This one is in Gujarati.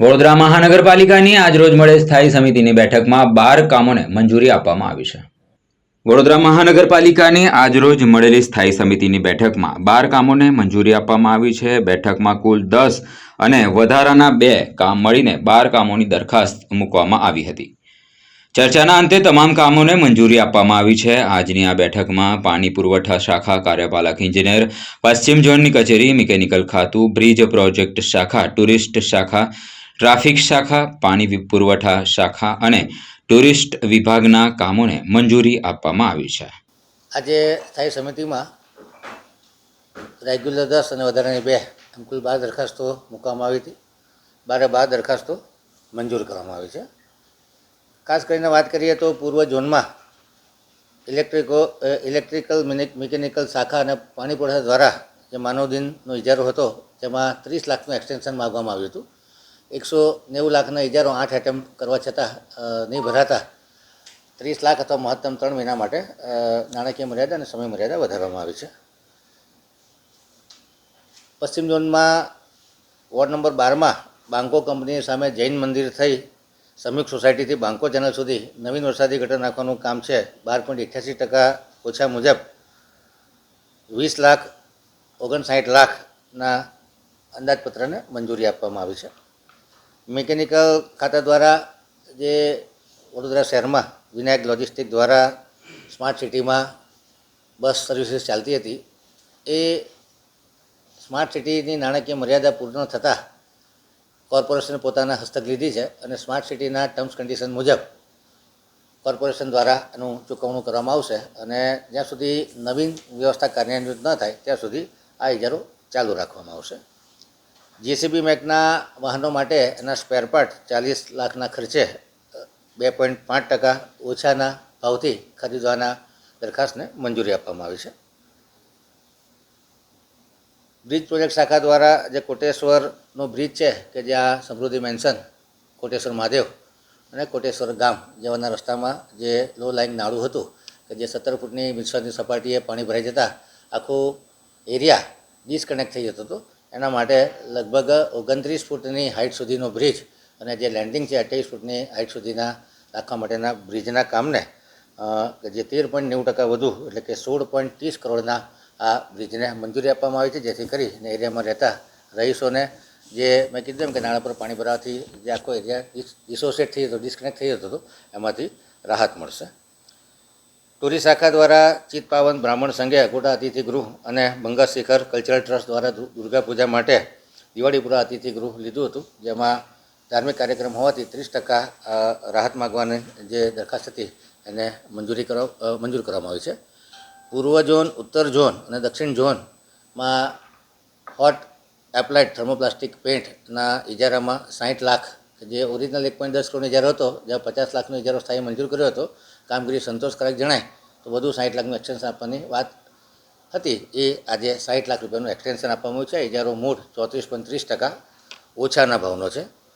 વડોદરા મહાનગરપાલિકાની આજરોજ મળે સ્થાયી સમિતિની બેઠકમાં બાર કામોને મંજૂરી આપવામાં આવી છે. વડોદરા મહાનગરપાલિકાની આજરોજ મળેલી સ્થાયી સમિતિની બેઠકમાં બાર કામોને મંજૂરી આપવામાં આવી છે. બેઠકમાં કુલ દસ અને વધારાના બે કામ મળીને બાર કામોની દરખાસ્ત મૂકવામાં આવી હતી. ચર્ચાના અંતે તમામ કામોને મંજૂરી આપવામાં આવી છે. આજની આ બેઠકમાં પાણી પુરવઠા શાખા કાર્યપાલક ઇજનેર પશ્ચિમ ઝોનની કચેરી, મિકેનિકલ ખાતું, બ્રિજ પ્રોજેક્ટ શાખા, ટુરિસ્ટ શાખા ટ્રાફિક શાખા, પાણી પુરવઠા શાખા અને ટુરિસ્ટ વિભાગના કામોને મંજૂરી આપવામાં આવી છે. આજે સ્થાયી સમિતિમાં રેગ્યુલર દસ અને વધારાની બે એમ કુલ બાર દરખાસ્તો મૂકવામાં આવી હતી. બારે બાર દરખાસ્તો મંજૂર કરવામાં આવી છે. ખાસ કરીને વાત કરીએ તો પૂર્વ ઝોનમાં ઇલેક્ટ્રિકો ઇલેક્ટ્રિકલ મિકેનિકલ શાખા અને પાણી પુરવઠા દ્વારા જે માનવ દિનનો ઇજારો હતો, તેમાં ત્રીસ લાખનું એક્સટેન્શન માગવામાં આવ્યું હતું. એકસો નેવું લાખના ઇજારો આઠ એટેમ્પ કરવા છતાં નહીં ભરાતા. ત્રીસ લાખ અથવા મહત્તમ ત્રણ મહિના માટે નાણાકીય મર્યાદા અને સમય મર્યાદા વધારવામાં આવી છે. પશ્ચિમ ઝોનમાં વોર્ડ નંબર બારમાં બાંકો કંપની સામે જૈન મંદિર થઈ સંયુક્ત સોસાયટીથી બાંકો ચેનલ સુધી નવીન વરસાદી ગટર નાખવાનું કામ છે. બાર પોઈન્ટ અઠ્યાસી ટકા ઓછા મુજબ વીસ લાખ ઓગણસાઠ લાખના અંદાજપત્રને મંજૂરી આપવામાં આવી છે. મિકેનિકલ ખાતા દ્વારા જે વડોદરા શહેરમાં વિનાયક લોજિસ્ટિક દ્વારા સ્માર્ટ સિટીમાં બસ સર્વિસીસ ચાલતી હતી, એ સ્માર્ટ સિટીની નાણાકીય મર્યાદા પૂર્ણ થતાં કોર્પોરેશને પોતાના હસ્તક લીધી છે અને સ્માર્ટ સિટીના ટર્મ્સ કન્ડિશન મુજબ કોર્પોરેશન દ્વારા એનું ચૂકવણું કરવામાં આવશે અને જ્યાં સુધી નવીન વ્યવસ્થા કાર્યાન્વિત ન થાય, ત્યાં સુધી આ ઇજારો ચાલુ રાખવામાં આવશે. જીસીબી મેકના વાહનો માટે એના સ્પેરપાર્ટ ચાલીસ લાખના ખર્ચે બે પોઈન્ટ પાંચ ટકા ઓછાના ભાવથી ખરીદવાના દરખાસ્તને મંજૂરી આપવામાં આવી છે. બ્રિજ પ્રોજેક્ટ શાખા દ્વારા જે કોટેશ્વરનો બ્રિજ છે, કે જ્યાં સમૃદ્ધિ મેન્શન, કોટેશ્વર મહાદેવ અને કોટેશ્વર ગામ જવાના રસ્તામાં જે લો લાઇન નાળું હતું, કે જે સત્તર ફૂટની મિશ્રની સપાટીએ પાણી ભરાઈ જતાં આખું એરિયા ડિસ્કનેક્ટ થઈ જતો હતો એના માટે લગભગ ઓગણત્રીસ ફૂટની હાઇટ સુધીનો બ્રિજ અને જે લેન્ડિંગ છે અઠ્યાવીસ ફૂટની હાઇટ સુધીના રાખવા માટેના બ્રિજના કામને જે તેર પોઈન્ટ નેવું ટકા વધુ એટલે કે સોળ પોઈન્ટ ત્રીસ કરોડના આ બ્રિજને મંજૂરી આપવામાં આવી છે, જેથી કરીને એરિયામાં રહેતા રહીશોને જે મેં કીધું એમ કે નાણાં પર પાણી ભરાવાથી જે આખો એરિયા ડિસોસિએટ થઈ જતો ડિસ્કનેક્ટ થઈ જતો હતો, એમાંથી રાહત મળશે. ટુરિસ્ટ શાખા દ્વારા ચિત પાવન બ્રાહ્મણ સંઘે અકોટા અતિથિ ગૃહ અને બંગા શિખર કલ્ચરલ ટ્રસ્ટ દ્વારા દુર્ગા પૂજા માટે દિવાળીપુરા અતિથિ ગૃહ લીધું હતું, જેમાં ધાર્મિક કાર્યક્રમ હોવાથી ત્રીસ ટકા રાહત માગવાની જે દરખાસ્ત હતી એને મંજૂરી કરવા મંજૂર કરવામાં આવી છે. પૂર્વ ઝોન, ઉત્તર ઝોન અને દક્ષિણ ઝોનમાં હોટ એપ્લાઇડ થર્મોપ્લાસ્ટિક પેન્ટના ઇજારામાં સાઠ લાખ જે ઓરિજિનલ એક પોઈન્ટ દસ કરોડનો ઇજારો હતો, જ્યાં પચાસ લાખનો ઇજારો સ્થાયી મંજૂર કર્યો હતો, કામગીરી સંતોષકારક જણાય, તો વધુ સાઠ લાખનું એક્સટેન્શન આપવાની વાત હતી. એ આજે સાઠ લાખ રૂપિયાનું એક્સટેન્શન આપવામાં આવ્યું છે. ઇજારો મૂળ ચોત્રીસ પોઈન્ટ ત્રીસ ટકા ઓછાના ભાવનો છે.